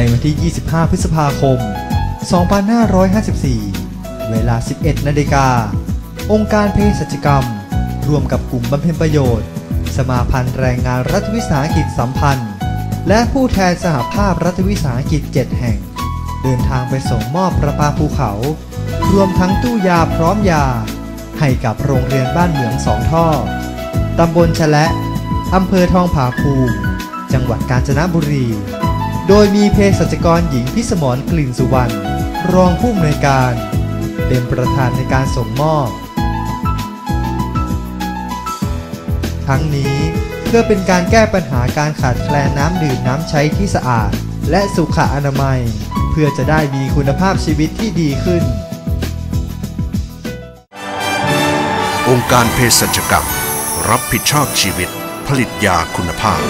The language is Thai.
ในวันที่ 25 พฤษภาคม 2554 เวลา 11 นาฬิกา องค์การเภสัชกรรม ร่วมกับกลุ่มบำเพ็ญประโยชน์ สมาพันธ์แรงงานรัฐวิสาหกิจสัมพันธ์ และผู้แทนสหภาพรัฐวิสาหกิจ 7 แห่ง เดินทางไปส่งมอบประปาภูเขา รวมทั้งตู้ยาพร้อมยา ให้กับโรงเรียนบ้านเหมืองสองท่อ ตำบลชะและ อำเภอทองผาภูมิ จังหวัดกาญจนบุรี โดยมีเภสัชกรหญิงพิสมรกลิ่นสุวรรณรองผู้อำนวยการ เป็นประธานในการส่งมอบ ทั้งนี้เพื่อเป็นการแก้ปัญหาการขาดแคลนน้ำดื่มน้ำใช้ที่สะอาด และสุขอนามัย เพื่อจะได้มีคุณภาพชีวิตที่ดีขึ้น องค์การเภสัชกรรม รับผิดชอบชีวิตผลิตยาคุณภาพ